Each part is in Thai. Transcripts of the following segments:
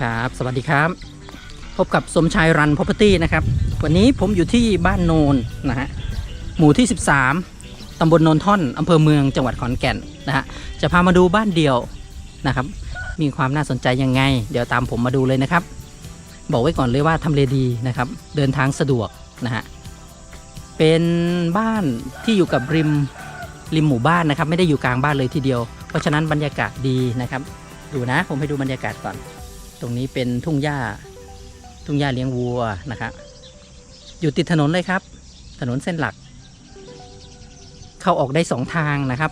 ครับ สวัสดีครับ พบกับสมชายรันพ r o p e r t y นะครับ วันนี้ผมอยู่ที่บ้านโนนนะฮะ หมู่ที่ 13ตำบลโนนท่อนอำเภอเมืองจังหวัดขอนแก่นนะฮะ จะพามาดูบ้านเดี่ยวนะครับ มีความน่าสนใจยังไง เดี๋ยวตามผมมาดูเลยนะครับ บอกไว้ก่อนเลยว่าทำเลดีนะครับ เดินทางสะดวกนะฮะ เป็นบ้านที่อยู่กับริมริมหมู่บ้านนะครับ ไม่ได้อยู่กลางบ้านเลยทีเดียว เพราะฉะนั้นบรรยากาศดีนะครับ ดูนะ ผมให้ดูบรรยากาศก่อน ตรงนี้เป็นทุ่งหญ้า ทุ่งหญ้าเลี้ยงวัวนะครับอยู่ติดถนนเลยครับ ถนนเส้นหลัก เข้าออกได้สองทางนะครับ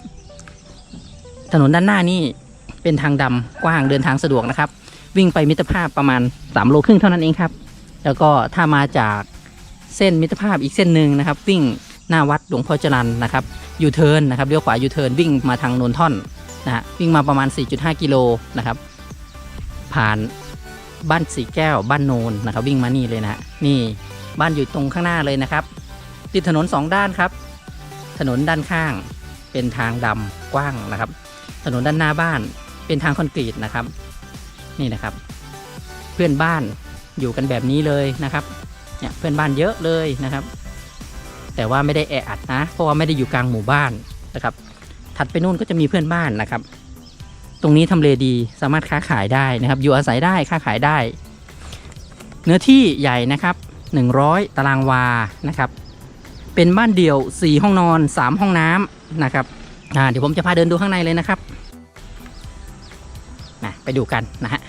ถนนด้านหน้านี่เป็นทางดำกว้างเดินทางสะดวกนะครับ วิ่งไปมิตรภาพประมาณ3โลครึ่งเท่านั้นเองครับ แล้วก็ถ้ามาจากเส้นมิตรภาพอีกเส้นหนึ่งนะครับ วิ่งหน้าวัดหลวงพ่อจรันนะครับยูเทิร์นนะครับเลี้ยวขวายูเทิร์นวิ่งมาทางนนท่อนนะฮะวิ่งมาประมาณ 4.5 กิโลนะครับ ผ่านบ้านสีแก้วบ้านโนนนะครับ วิ่งมานี่เลยนะนี่บ้านอยู่ตรงข้างหน้าเลยนะครับ ติดถนนสองด้านครับ ถนนด้านข้างเป็นทางดำกว้างนะครับ ถนนด้านหน้าบ้านเป็นทางคอนกรีตนะครับ นี่นะครับ เพื่อนบ้านอยู่กันแบบนี้เลยนะครับเนี่ยเพื่อนบ้านเยอะเลยนะครับ แต่ว่าไม่ได้แออัดนะ เพราะว่าไม่ได้อยู่กลางหมู่บ้านนะครับ ถัดไปนู่นก็จะมีเพื่อนบ้านนะครับ ตรงนี้ทำเลดีสามารถค้าขายได้นะครับ อยู่อาศัยได้ค้าขายได้ เนื้อที่ใหญ่นะครับ 100 ตารางวานะครับ เป็นบ้านเดี่ยว 4 ห้องนอน 3 ห้องน้ำนะครับเดี๋ยวผมจะพาเดินดูข้างในเลยนะครับนะไปดูกันนะฮะ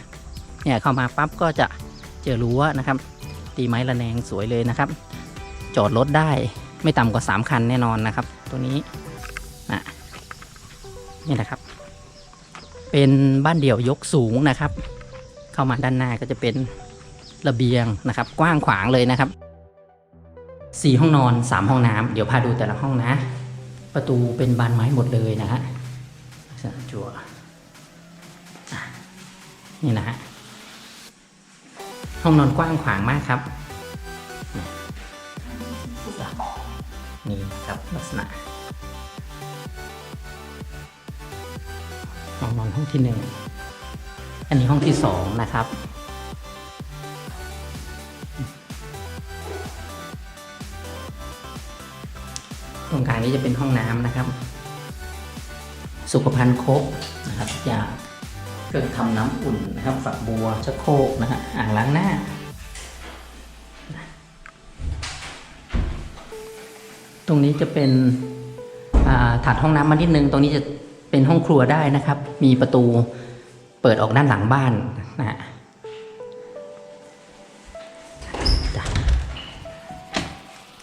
เนี่ยเข้ามาปั๊บก็จะเจอรั้วนะครับ ตีไม้ระแนงสวยเลยนะครับ จอดรถได้ไม่ต่ำกว่า 3 คันแน่นอนนะครับ ตัวนี้นะนี่นะครับ เป็นบ้านเดี่ยวยกสูงนะครับ เข้ามาด้านหน้าก็จะเป็นระเบียงนะครับ กว้างขวางเลยนะครับสี่ห้องนอนสามห้องน้ำเดี๋ยวพาดูแต่ละห้องนะ ประตูเป็นบานไม้หมดเลยนะฮะจั่วนี่นะฮะห้องนอนกว้างขวางมากครับนี่ครับลักษณะ นอนห้องที่หนึ่งอันนี้ห้องที่สองนะครับ ตรงกลางนี้จะเป็นห้องน้ำนะครับ สุขภัณฑ์ครบนะครับจาเครื่องทำน้ำอุ่นนะครับฝักบัวชักโครกนะฮะอ่างล้างหน้าตรงนี้จะเป็นอ่าถัดห้องน้ำมานิดนึง ตรงนี้จะ เป็นห้องครัวได้นะครับ มีประตูเปิดออกด้านหลังบ้านนะฮะ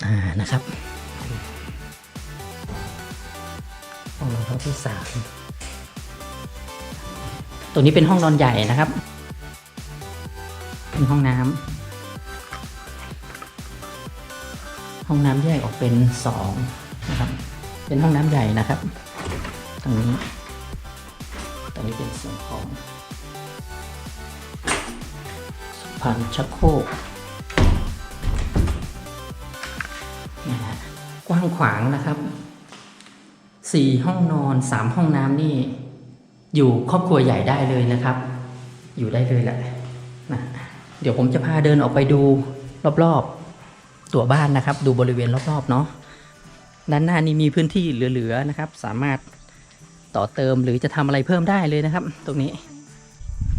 อ่านะครับห้องนอนห้องที่สามตรงนี้เป็นห้องนอนใหญ่นะครับ เป็นห้องน้ำห้องน้ำแยกออกเป็นสองนะครับ เป็นห้องน้ำใหญ่นะครับ ตรงนี้ ตรงนี้เป็นส่วนของสุพรรณชักโครกนะฮะกว้างขวางนะครับสี่ห้องนอนสามห้องน้ำนี่ อยู่ครอบครัวใหญ่ได้เลยนะครับ อยู่ได้เลยแหละนะเดี๋ยวผมจะพาเดินออกไปดูรอบๆ ตัวบ้านนะครับ ดูบริเวณรอบๆเนาะด้านหน้านี่มีพื้นที่เหลือๆนะครับ สามารถ ต่อเติมหรือจะทำอะไรเพิ่มได้เลยนะครับ ตรงนี้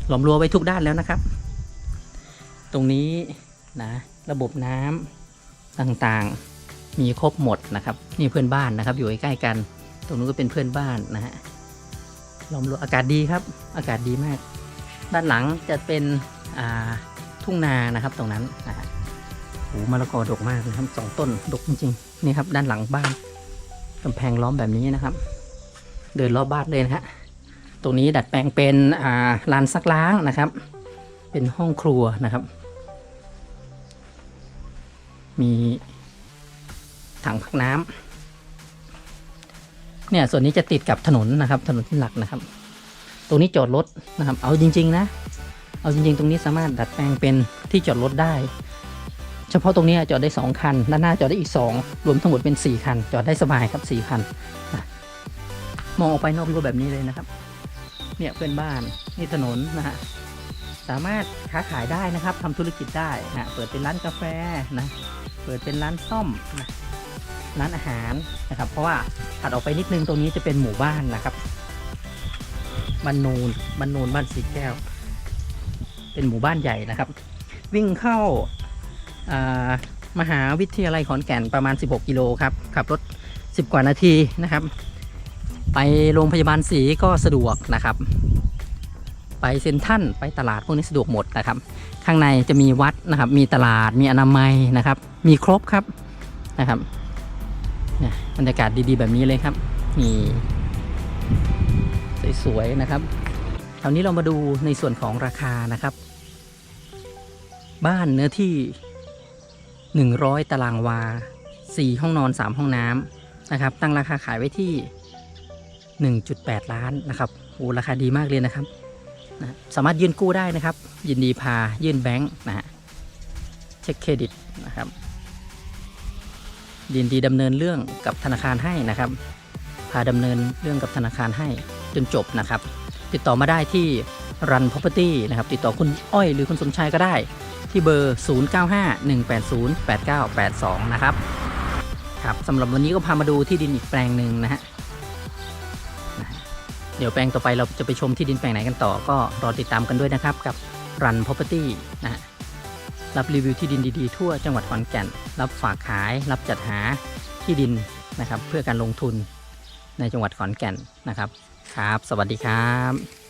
หลอมรั้วไว้ทุกด้านแล้วนะครับ ตรงนี้นะระบบน้ำต่างๆมีครบหมดนะครับนี่เพื่อนบ้านนะครับ อยู่ใกล้กัน ตรงนู้นก็เป็นเพื่อนบ้านนะฮะลมรั้วอากาศดีครับ อากาศดีมาก ด้านหลังจะเป็นทุ่งนานะครับ ตรงนั้นนะฮะโอ้มะละกอดกมากนะครับสองต้นดกจริงๆนี่ครับ ด้านหลังบ้านกำแพงล้อมแบบนี้นะครับ เดินรอบบ้านเลยนะฮะตรงนี้ดัดแปลงเป็นอ่าลานซักล้างนะครับ เป็นห้องครัวนะครับ มีถังพักน้ำเนี่ยส่วนนี้จะติดกับถนนนะครับ ถนนที่หลักนะครับ ตรงนี้จอดรถนะครับ เอาจริง ๆ นะ เอาจริง ๆ ตรงนี้สามารถดัดแปลงเป็นที่จอดรถได้ เฉพาะตรงนี้จอดได้ 2 คัน ด้านหน้าจอดได้อีก 2 รวมทั้งหมดเป็น 4 คัน จอดได้สบายครับ 4 คันนะ มองออกไปนอกรั้วแบบนี้เลยนะครับ เนี่ยเพื่อนบ้านนี่ถนนนะฮะสามารถค้าขายได้นะครับทำธุรกิจได้นะเปิดเป็นร้านกาแฟนะเปิดเป็นร้านซ่อมนะร้านอาหารนะครับ เพราะว่าถัดออกไปนิดนึงตรงนี้จะเป็นหมู่บ้านนะครับบ้านนูนบ้านนูนบ้านสีแก้ว เป็นหมู่บ้านใหญ่นะครับ วิ่งเข้าามหาวิทยาลัยขอนแก่นประมาณ 16 กิโลครับขับรถ 10 กว่านาทีนะครับ ไปโรงพยาบาลศรีก็สะดวกนะครับ ไปเซ็นทรัลไปตลาดพวกนี้สะดวกหมดนะครับ ข้างในจะมีวัดนะครับ มีตลาดมีอนามัยนะครับ มีครบครับนะครับบรรยากาศดีๆ แบบนี้เลยครับนี่สวยๆนะครับคราวนี้เรามาดูในส่วนของราคานะครับ บ้านเนื้อที่ 100 ตารางวา 4 ห้องนอน 3 ห้องน้ำนะครับ ตั้งราคาขายไว้ที่ 1.8 ล้านนะครับโอ้ราคาดีมากเลยนะครับนะสามารถยื่นกู้ได้นะครับ ยินดีพายื่นแบงค์นะฮะเช็คเครดิตนะครับยินดีดำเนินเรื่องกับธนาคารให้นะครับ พาดำเนินเรื่องกับธนาคารให้จนจบนะครับ ติดต่อมาได้ที่รัน property นะครับ ติดต่อคุณอ้อยหรือคุณสมชายก็ได้ที่เบอร์ 0951808982 นะครับ ครับสำหรับวันนี้ก็พามาดูที่ดินอีกแปลงหนึ่งนะฮะ ดี๋ยวแปลงต่อไปเราจะไปชมที่ดินแปลงไหนกันต่อ ก็รอติดตามกันด้วยนะครับกับรัน property นะฮะรับรีวิวที่ดินดีๆ ทั่วจังหวัดขอนแก่น รับฝากขาย รับจัดหาที่ดินนะครับ เพื่อการลงทุนในจังหวัดขอนแก่นนะครับ ครับ สวัสดีครับ